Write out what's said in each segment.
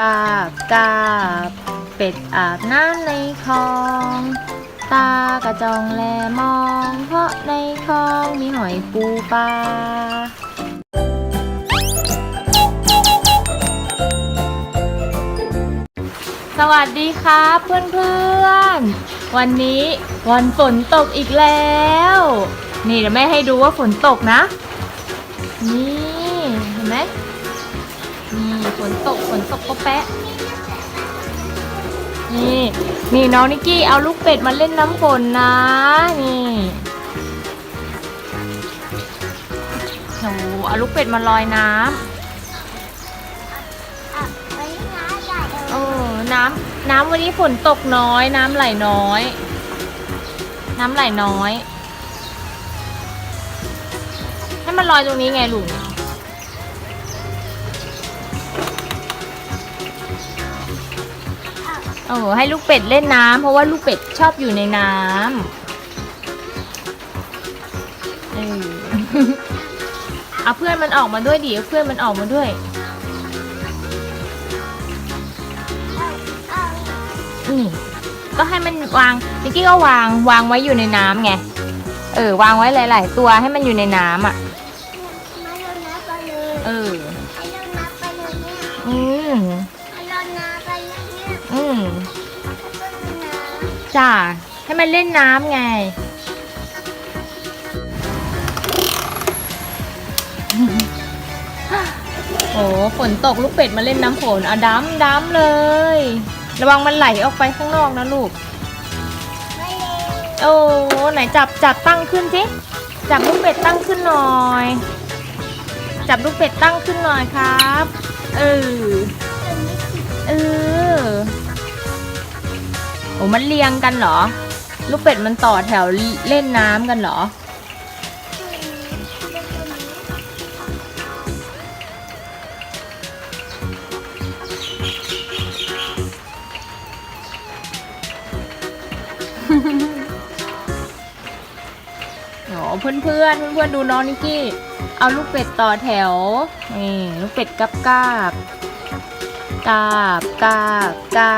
กาบกาบเป็ดอาบน้ำในคลอง ตากระจองแลมอง เพราะในคลองมีหอยปูปลาสวัสดีครับเพื่อนๆ วันนี้วันฝนตกอีกแล้ว นี่เดี๋ยวแม่ให้ดูว่าฝนตกนะ นี่เห็นไหม ฝนตกฝนตกก็แปะนี่ นี่น้องนิกกี้เอาลูกเป็ดมาเล่นน้ำฝนนะ นี่โหเอาลูกเป็ดมาลอยน้ำเออน้ำน้ำวันนี้ฝนตกน้อย น้ำไหลน้อย น้ำไหลน้อย ให้มันลอยตรงนี้ไงลุง โอ้ให้ลูกเป็ดเล่นน้ำเพราะว่าลูกเป็ดชอบอยู่ในน้ำเออ เอาเพื่อนมันออกมาด้วยดิเอาเพื่อนมันออกมาด้วยนี่ก็ให้มันวางนิกกี้ก็วางวางไว้อยู่ในน้ำไงเออ วางไว้หลาย ๆ ตัวให้มันอยู่ในน้ำอะเอออืมอืม จ้าให้มันเล่นน้ำไง โอ้ฝนตกลูกเป็ดมาเล่นน้ำฝนเอาดำดำเลย ระวังมันไหลออกไปข้างนอกนะลูก โอ้ไหนจับจับตั้งขึ้นสิจับลูกเป็ดตั้งขึ้นหน่อย จับลูกเป็ดตั้งขึ้นหน่อยครับ เออ เออโอ้มันเรียงกันเหรอ ลูกเป็ดมันต่อแถวเล่นน้ำกันเหรอ โอ้เพื่อนเพื่อนเพื่อนดูน้องนิกกี้ เอาลูกเป็ดต่อแถว นี่ลูกเป็ดกับกาบกาบกาบกา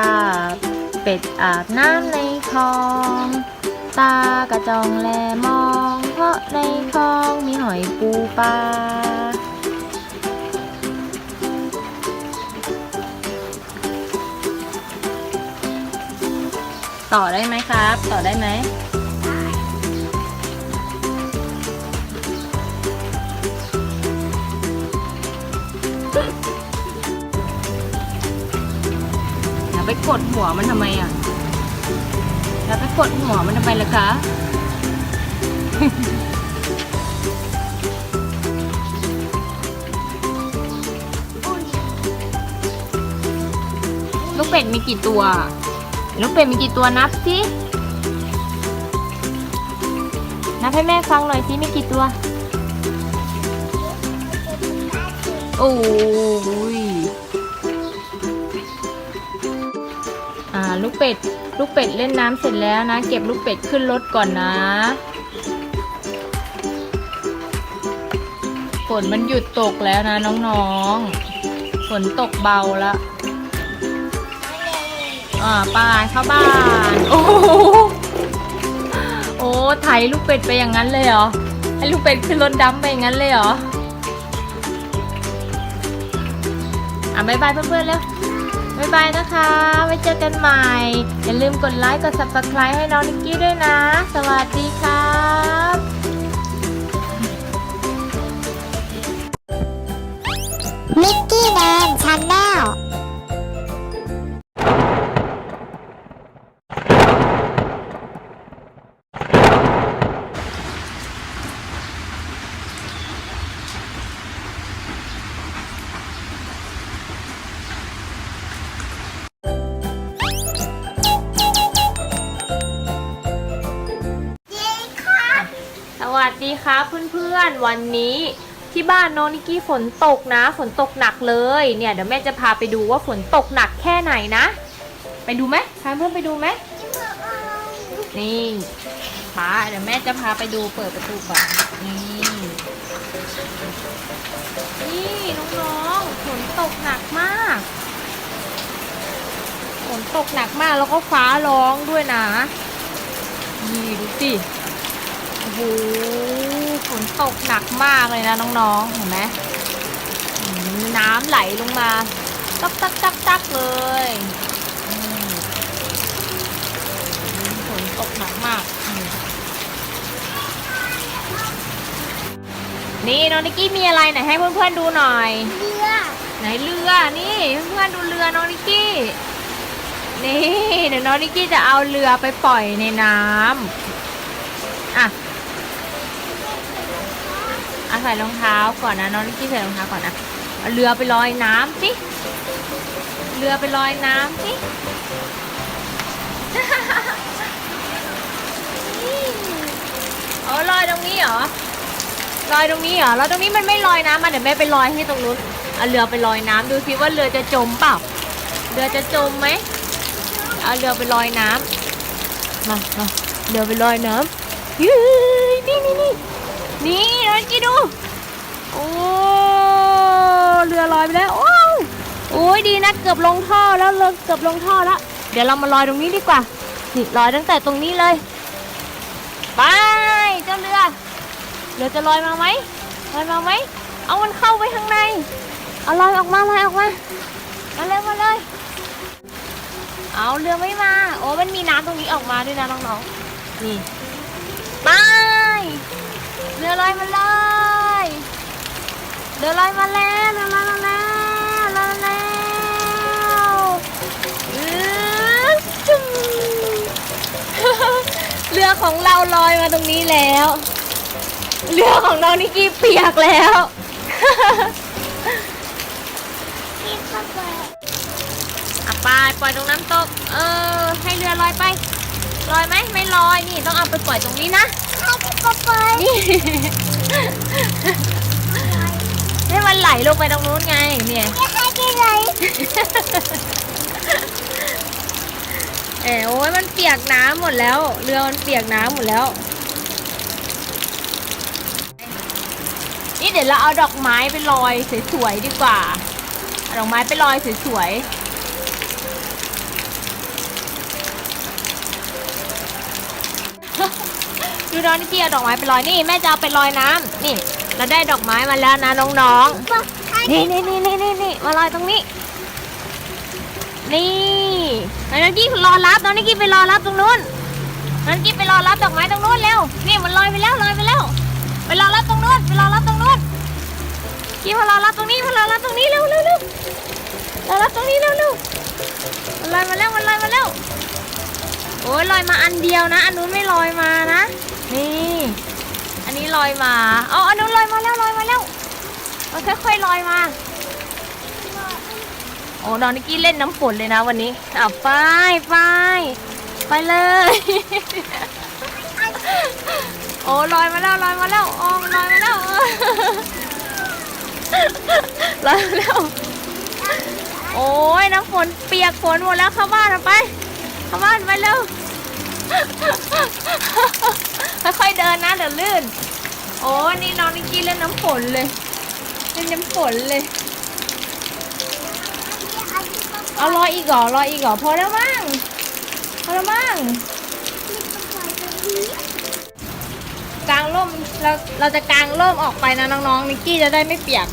บ เป็ดอาบน้ำในคลอง ตากระจองแลมอง เพราะในคลองมีหอยปูปลาต่อได้ไหมครับ ต่อได้ไหม กดหัวมันทำไมอะอย่าไปกดหัวมันทำไมล่ะคะลูกเป็ดมีกี่ตัว ลูกเป็ดมีกี่ตัวนับสินับให้แม่ฟังหน่อยสิมีกี่ตัว โอ้ย ลูกเป็ด ลูกเป็ดเล่นน้ำเสร็จแล้วนะ เก็บลูกเป็ดขึ้นรถก่อนนะ ฝนมันหยุดตกแล้วนะน้องๆ ฝนตกเบาแล้วอ่าไปเข้าบ้าน โอ้โหโอ้ไถลูกเป็ดไปอย่างนั้นเลยเหรอ ให้ลูกเป็ดขึ้นรถดำไปอย่างนั้นเลยเหรอ อะบายบายเพื่อนๆแล้ว บายบายนะคะ ไว้เจอกันใหม่ อย่าลืมกดไลค์ กด subscribe ให้น้องนิกกี้ด้วยนะ สวัสดีครับมิกกี้แมนชาแนล ครับเพื่อนๆวันนี้ที่บ้านน้องนิกกี้ฝนตกนะ ฝนตกหนักเลยเนี่ยเดี๋ยวแม่จะพาไปดูว่าฝนตกหนักแค่ไหนนะ ไปดูไหมพาเพื่อนไปดูไหมนี่พาเดี๋ยวแม่จะพาไปดูเปิดประตูก่อนนี่นี่น้องๆฝนตกหนักมากฝนตกหนักมากแล้วก็ฟ้าร้องด้วยนะนี่ดูสิโอ้โห นตกหนักมากเลยนะน้องๆ เห็นไหมน้ำไหลลงมา ตักตักตักตักเลยฝนตกหนักมาก นี่น้องนิกกี้มีอะไรไหนให้เพื่อนๆดูหน่อย เรือ ไหนเรือ นี่เพื่อนๆดูเรือน้องนิกกี้ นี่เดี๋ยวน้องนิกกี้จะเอาเรือไปปล่อยในน้ำอะ อะใส่รองเท้าก่อนนะน้องนิกกี้ใส่รองเท้าก่อนนะเอาเรือไปลอยน้ำสิเรือไปลอยน้ำสิเออลอยตรงนี้เหรอลอยตรงนี้เหรอแล้วตรงนี้มันไม่ลอยน้ำมาเดี๋ยวแม่ไปลอยให้ตรงนู้นเอาเรือไปลอยน้ำดูสิว่าเรือจะจมเปล่าเรือจะจมไหมเอาเรือไปลอยน้ำมามาเรือไปลอยน้ำยืยนี่นี่ นี่นี่น้องกี้ดู โอ้เรือลอยไปแล้ว โอ้โอ้ยดีนะเกือบลงท่อแล้วเเกือบลงท่อแล้ว เดี๋ยวเรามาลอยตรงนี้ดีกว่า นี่ลอยตั้งแต่ตรงนี้เลย ไปเจ้าเรือเรือจะลอยมาไหมลอยมาไหม เอามันเข้าไปข้างใน เอาลอยออกมาลอยออกมา มาเลยมาเลย เอาเรือไม่มา โอ้มันมีน้ำตรงนี้ออกมาด้วยนะน้องๆ นี่ ไป เรือลอยมาเลยเรือลอยมาแล้วเรือลอยมาแล้วมาแล้วอื้อจุ๊มเรือของเราลอยมาตรงนี้แล้ว เรือของน้องนิกกี้เปียกแล้วที่เข้าไปอะไปปล่อยตรงน้ำตก เออ ให้เรือลอยไป ลอยไหมไม่ลอยนี่ต้องเอาไปปล่อยตรงนี้นะ นี่ ให้มันไหลลงไปตรงนู้นไง เนี่ยไม่ให้ที่ไหนเออโอ้ยมันเปียกน้ำหมดแล้ว เรือมันเปียกน้ำหมดแล้ว นี่เดี๋ยวเราเอาดอกไม้ไปลอยสวยๆดีกว่าเอาดอกไม้ไปลอยสวยๆ ดูน้องนิกกี้เอาดอกไม้ไปลอยนี่แม่จะเอาไปลอยน้ำนี่เราได้ดอกไม้มาแล้วนะน้องๆบอกให้นี่นี่นี่นี่นี่นี่มาลอยตรงนี้ นี่น้องนิกกี้รอรับน้องนิกกี้ไปรอรับตรงนู้นน้องนิกกี้ไปรอรับดอกไม้ตรงนู้นเร็วนี่มันลอยไปแล้วลอยไปแล้ว ไปรอรับตรงนู้นไปรอรับตรงนู้นกี้มารอรับตรงนี้มารอรับตรงนี้เร็วเร็วเร็วรอรับตรงนี้เร็วเร็วมันลอยมาแล้วมันลอยมาแล้ว โอ้ยลอยมาอันเดียวนะ อันนู้นไม่ลอยมานะ นี่ อันนี้ลอยมาอาอันนู้นลอยมาแล้วลอยมาแล้วมันค่อยๆลอยมาโอ้น้องนิกกี้เล่นน้ำฝนเลยนะวันนี้อะไปไปไปเลย โอ้ลอยมาแล้วลอยมาแล้วโอ้ลอยมาแล้วลอยมาแล้วโอ้ยน้ำฝนเปียกฝนหมดแล้วเข้าบ้านไปเข้าบ้านไปเร็ว ค่อยๆเดินนะเดี๋ยวลื่น โอ้นี่น้องนิกกี้เล่นน้ำฝนเลย เล่นน้ำฝนเลย เอารออีกเหรอรออีกเหรอพอแล้วมั้งพอแล้วมั้งกางร่มเราเราจะกางร่มออกไปนะน้องๆนิกกี้จะได้ไม่เปียก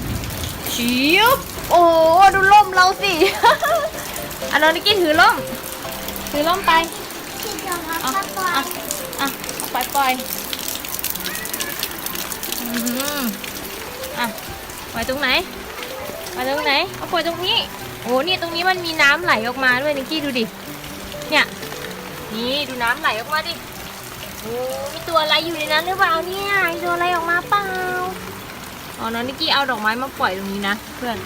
ชิบโอ้ดูร่มเราสิอันน้องนิกกี้ถือร่มถือร่มไป อะอะเอาไปล่อยอืมอะปล่อยตรงไหนปล่อยตรงไหนเอาปล่อยตรงนี้ โอ้นี่ตรงนี้มันมีน้ำไหลออกมาด้วยนิกกี้ดูดิ เนี่ย นี่ดูน้ำไหลออกมาดิ โอ้มีตัวอะไรอยู่ในนั้นหรือเปล่าเนี่ยมีตัวอะไรออกมาเปล่า อ๋อน้องนิกกี้เอาดอกไม้มาปล่อยตรงนี้นะเพื่อน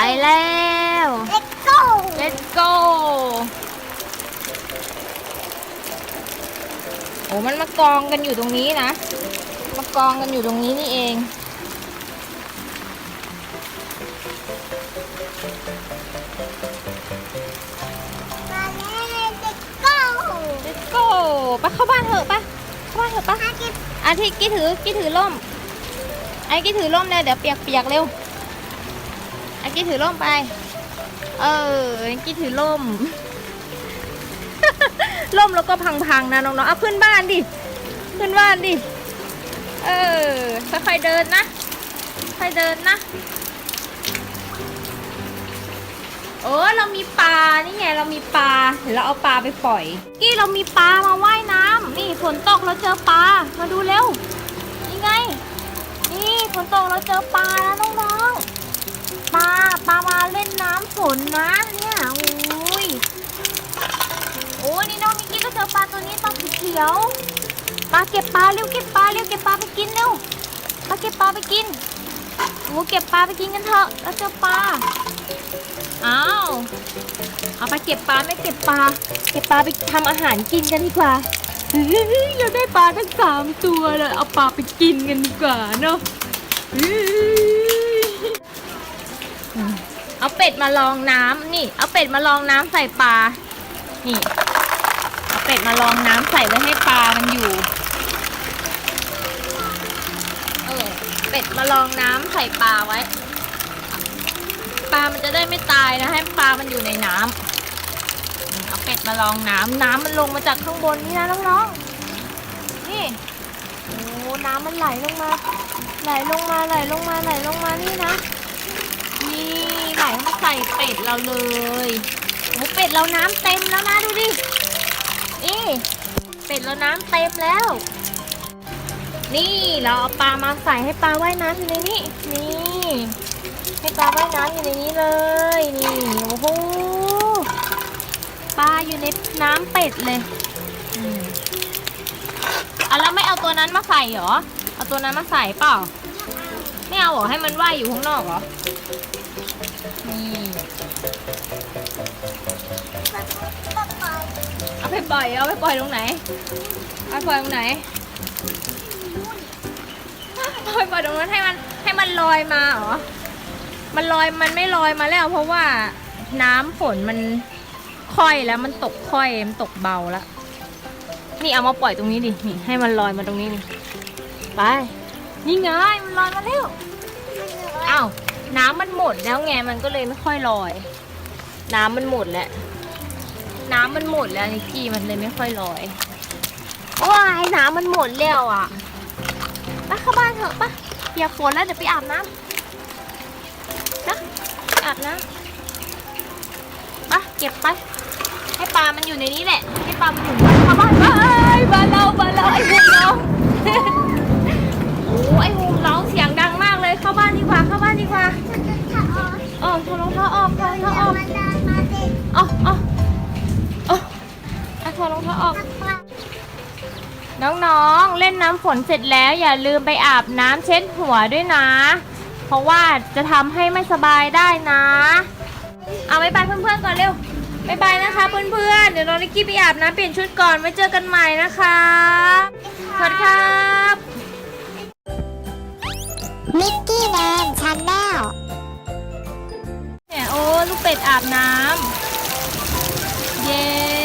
แล้วไปแล้ว let's go let's go โอ้มันมากองกันอยู่ตรงนี้นะ มากองกันอยู่ตรงนี้นี่เองมาแล้ว let's go let's go ไปเข้าบ้านเถอะไปเข้าบ้านเถอะไปอาทิตย์อาทิตย์กี้ถือกี้ถือร่ม ไอ้กี้ถือร่มเลยเดี๋ยวเปียกๆเร็วไอ้ กี้ถือร่มไป เออไอ้กี้ถือร่ม ร่มแล้วก็พังๆนะน้องๆเอาขึ้นบ้านดิ ขึ้นบ้านดิ เออ ค่อยๆเดินนะ ค่อยเดินนะ โอ้เรามีปลา นี่ไงเรามีปลา เดี๋ยวเราเอาปลาไปปล่อย กี้เรามีปลามาว่ายน้ำนี่ฝนตกเราเจอปลา มาดูเร็ว นี่ไง นี่ฝนตกเราเจอปลาแล้วน้องๆ ปลาปลามาเล่นน้ำฝนนะเนี่ยโอ้ยโอ้ยนี่น้องนิกกี้ก็เจอปลาตัวนี้ตัวสีเขียวปลาเก็บปลาเร็วเก็บปลาเร็วเก็บปลาไปกินเร็วปลาเก็บปลาไปกินโอ้เก็บปลาไปกินกันเถอะเราเจอปลาอ้าวเอาไปเก็บปลาไม่เก็บปลาเก็บปลาไปทำอาหารกินกันดีกว่าเฮ้ยเราได้ปลาทั้งสามตัวเลยเอาปลาไปกินกันดีกว่าเนาะ เอาเป็ดมาลองน้ำนี่ เอาเป็ดมาลองน้ำใส่ปลา นี่ เอาเป็ดมาลองน้ำใส่ไว้ให้ปลามันอยู่ เออ เป็ดมาลองน้ำใส่ปลาไว้ ปลามันจะได้ไม่ตายนะ ให้ปลามันอยู่ในน้ำนี่เอาเป็ดมาลองน้ำน้ำมันลงมาจากข้างบนนี่นะน้องๆ นี่ โอ้ น้ำมันไหลลงมา ไหลลงมา ไหลลงมา ไหลลงมา นี่นะ ไหลมาใส่เป็ดเราเลยโอ้เป็ดเราน้ำเต็มแล้วนะดูดิ นี่ เป็ดเราน้ำเต็มแล้ว นี่เราเอาปลามาใส่ให้ปลาว่ายน้ำอยู่ในนี้นี่ ให้ปลาว่ายน้ำอยู่ในนี้เลย นี่โอ้โหปลาอยู่ในน้ำเป็ดเลยอะแล้วไม่เอาตัวนั้นมาใส่เหรอ เอาตัวนั้นมาใส่เปล่า ไม่เอาเหรอให้มันว่ายอยู่ข้างนอกเหรอ นี่เอาไปปล่อยเอาไปปล่อยตรงไหนเอาไปปล่อยตรงไหนเอาไปปล่อยตรงนั้นให้มันให้มันลอยมาเหรอมันลอยมันไม่ลอยมาแล้ว เพราะว่าน้ำฝนมันค่อยแล้วมันตกค่อยมันตกเบาแล้วนี่เอามาปล่อยตรงนี้ดินี่ให้มันลอยมาตรงนี้นี่ไปนี่ไงมันลอยมาแล้วอ้าว น้ำมันหมดแล้วไงมันก็เลยไม่ค่อยลอย น้ำมันหมดแล้ว น้ำมันหมดแล้วนิกกี้มันเลยไม่ค่อยลอยว้ายน้ำมันหมดแล้วอะไปเข้าบ้านเถอะปะเปียกฝนแล้วเดี๋ยวไปอาบน้ำนะไปอาบน้ำปะเก็บไป ให้ปลามันอยู่ในนี้แหละ ให้ปลามันอยู่เข้าบ้านไปบ้านเราบ้านเราไอ้พวกเรา น้องๆเล่นน้ำฝนเสร็จแล้วอย่าลืมไปอาบน้ำเช็ดหัวด้วยนะ เพราะว่าจะทำให้ไม่สบายได้นะ เอาไปบายเพื่อนๆก่อนเร็วบายบายนะคะเพื่อนๆ เดี๋ยวน้องนิกกี้ไปอาบน้ำเปลี่ยนชุดก่อนไว้เจอกันใหม่นะคะสวัสดีครับมิกกี้แมนชาแนลเนี่ยโอ้ลูกเป็ดอาบน้ำเย็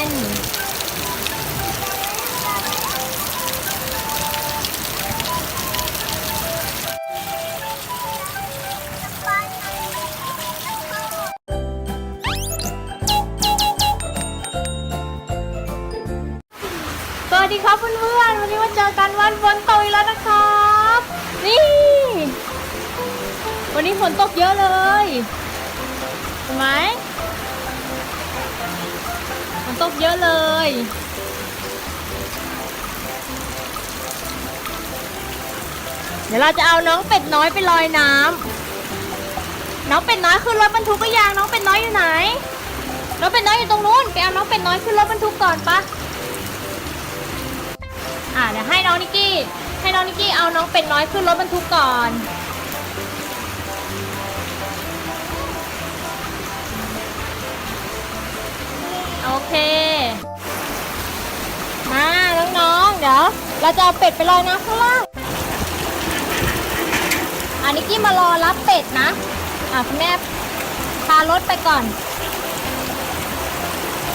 วันนี้มาเจอกันวันฝนตกอีกแล้วนะครับ นี่ วันนี้ฝนตกเยอะเลยเห็นไหมฝนตกเยอะเลยเดี๋ยวเราจะเอาน้องเป็ดน้อยไปลอยน้ำน้องเป็ดน้อยขึ้นรถบรรทุกก็ยังน้องเป็ดน้อยอยู่ไหน น้องเป็ดน้อยอยู่ตรงนู้น ไปเอาน้องเป็ดน้อยขึ้นรถบรรทุกก่อนปะ อ่าเดี๋ยวให้น้องนิกกี้ ให้น้องนิกกี้เอาน้องเป็ดน้อยขึ้นรถบรรทุกก่อน โอเค มาน้องๆ เดี๋ยว เราจะเอาเป็ดไปลอยน้ำข้างล่างอ่านิกกี้มารอรับเป็ดนะ อ่าคุณแม่พารถไปก่อน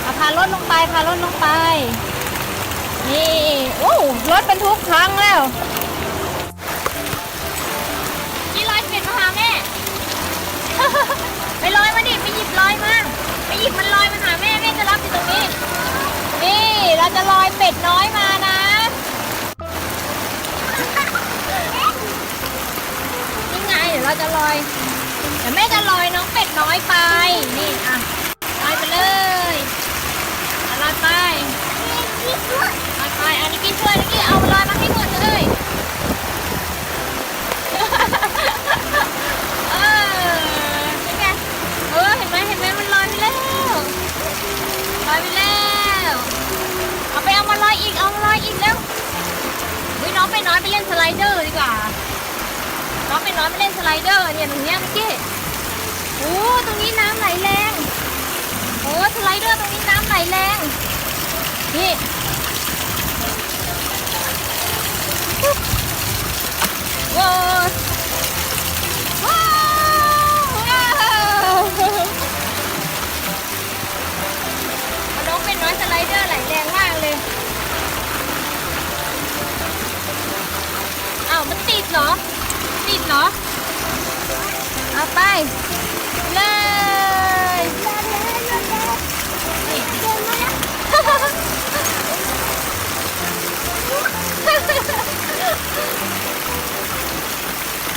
อะพารถลงไป พารถลงไป นี่โอ้รถบรรทุกพังแล้ว นี่ลอยเก็ดมาหาแม่ ไปลอยมาดิ ไปหยิบลอยมาไปหยิบมันลอยมาหาแม่ แม่จะรับอยู่ตรงนี้ นี่เราจะลอยเป็ดน้อยมานะนี่ไงเดี๋ยวเราจะลอย เดี๋ยวแม่จะลอยน้องเป็ดน้อยไป นี่อะลอยไปเลยลอยไป กี้ช่วยนิกกี้เอาลอยมาให้หมดเลยเออนี่ไงเออเห็นไหมเห็นไหมมันลอยไปแล้วลอยไปแล้วเอาไปเอามาลอยอีกเอามาลอยอีกเร็ววิน้องไปน้อยไปเล่นสไลเดอร์ดีกว่าน้องไปน้อยไปเล่นสไลเดอร์เนี่ยตรงเนี้ยเมื่อกี้โอ้ตรงนี้น้ำไหลแรงโอ้สไลเดอร์ตรงนี้น้ำไหลแรงนี่ เอาไป เลย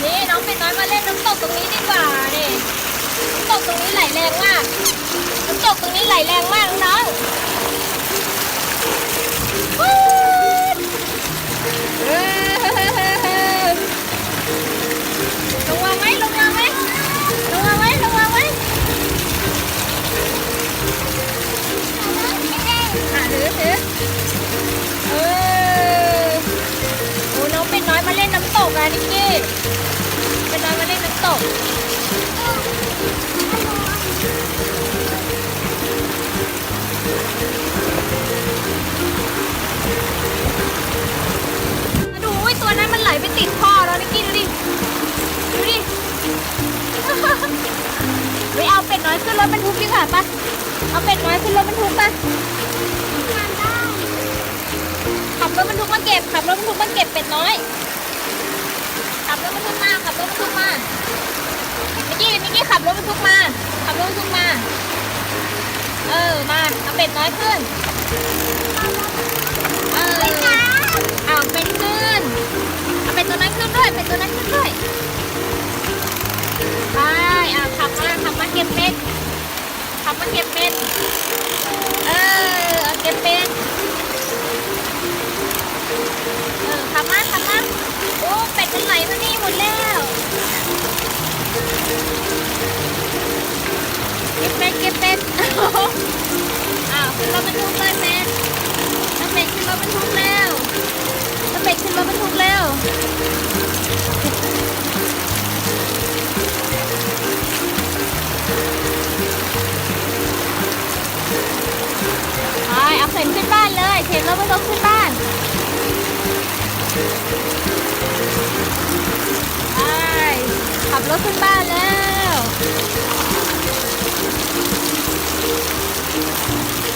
นี่นี่น้องเป็นน้อยมาเล่นน้ำตกตรงนี้ดีกว่านี่น้ำตกตรงนี้ไหลแรงมากน้ำตกตรงนี้ไหลแรงมากน้อง นน้ำตกอะนิกกี้เป็นอยมาเล่นน้ำตกมาดูอุ้ยตัวนั้นมันไหลไปติดคอแล้วนิกกี้ดูดิ ดูดิไปเอาเป็ดน้อยขึ้นรถบรรทุกดีกว่าปะเอาเป็ดน้อยขึ้นรถบรรทุกปะขับรถบรรทุกมาเก็บขับรถบรรทุกมาเก็บเป็ดน้อย รถบรรทุกมาขับรถบรรทุกมาเมิกกี้เมิกกี้ขับรถบรรทุกมาขับรถบรรทุกมา เออมาเอาเป็ดน้อยขึ้นเออเอาเป็ดขึ้นเอาเป็ดตัวนั้นขึ้นด้วยเป็ดตัวนั้นขึ้นด้วยไปอะขับมาขับมาเก็บเป็ดขับมาเก็บเป็ดเออเอาเก็บเป็ดเออขับมาขับมาโอ้เป็ดมันไหล เป็ดอ้าวขึ้นรถบรรทุกเลยเป็ดน้ำเป็ดขึ้นรถบรรทุกแล้วน้ำเป็ดขึ้นรถบรรทุกแล้วไปเอาเข็นขึ้นบ้านเลยเข็นรถบรรทุกขึ้นบ้านไปขับรถขึ้นบ้านแล้ว Thank you.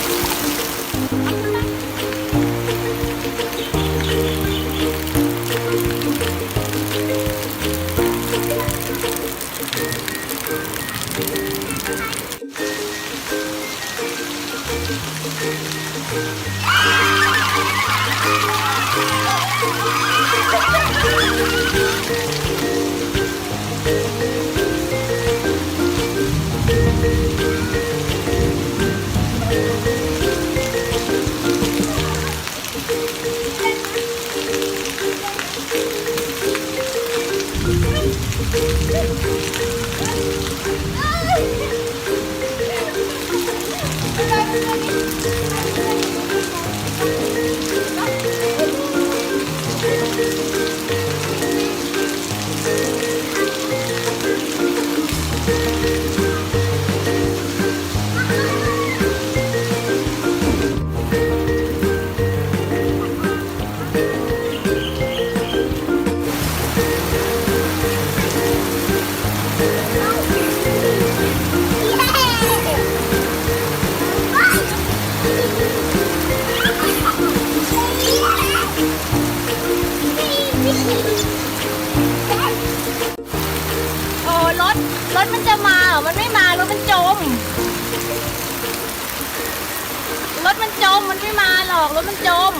มันไม่มาหรอกรถมันจม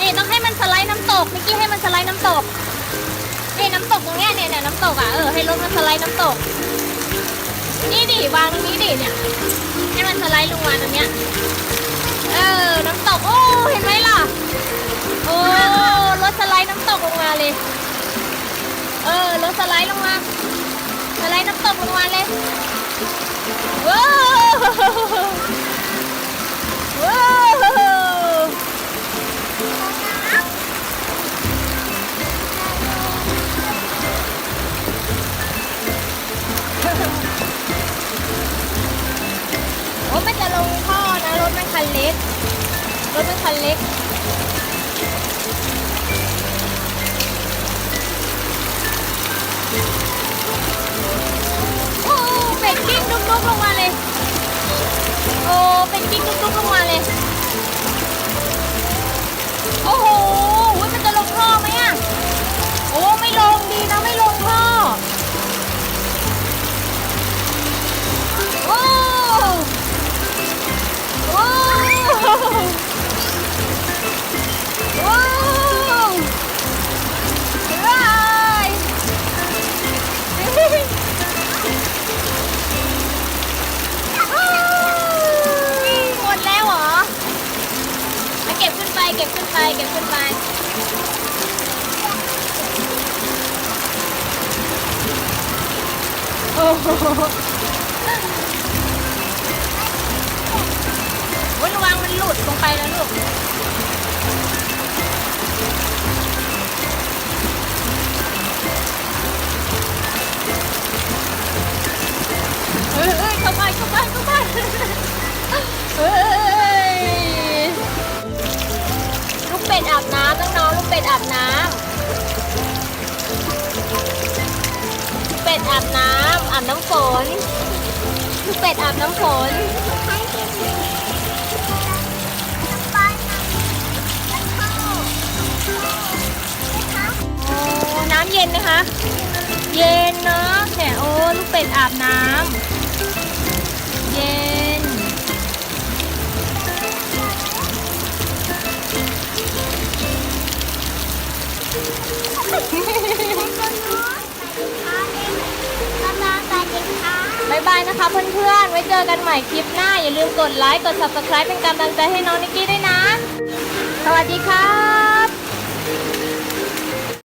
นี่ต้องให้มันสไลด์น้ำตกเมื่อกี้ให้มันสไลด์น้ำตกนี่น้ำตกตรงเนี้ยเนี่ยเนี่ยน้ำตกอะเออให้รถมันสไลด์น้ำตก นี่ดิวางตรงนี้ดิเนี่ยให้มันสไลด์ลงมาตรงเนี้ยเออน้ำตกโอ้เห็นไหมล่ะโอ้รถสไลด์น้ำตกลงมาเลย เออรถสไลด์ลงมาสไลด์น้ำตกลงมาเลยว้าว ว้าวโอ้มันจะลงท่อนะรถมันคันเล็ก รถมันคันเล็กโอ้เป็ดกิ้งดุ๊กดุ๊กลงมาเลย โอ้เป็นกิ้งตุ๊กดุ๊กลงมาเลย โอ้โหอุ๊ยมันจะลงท่อไหมอะโอ้ไม่ลงดีนะไม่ลงท่อ โอ้โอ้ เก็บขึ้นไปเก็บขึ้นไปโอ้โหโอ้ยระวังมันหลุดลงไปแล้วลูกเฮ้ยเข้าไปเข้าไปเข้าไปเฮ้ย เป็ดอาบน้ำน้องๆลูกเป็ดอาบน้ำลูกเป็ดอาบน้ำอาบน้ำฝน ลูกเป็ดอาบน้ำฝนโอ้น้ำเย็นนะคะ เย็นเนาะแค่โอ้ลูกเป็ดอาบน้ำเย็น บายบายนะคะเพื่อนๆ ไว้เจอกันใหม่คลิปหน้า อย่าลืมกดไลค์ กด subscribe เป็นกำลังใจให้น้องนิกกี้ด้วยนะ สวัสดีค่ะ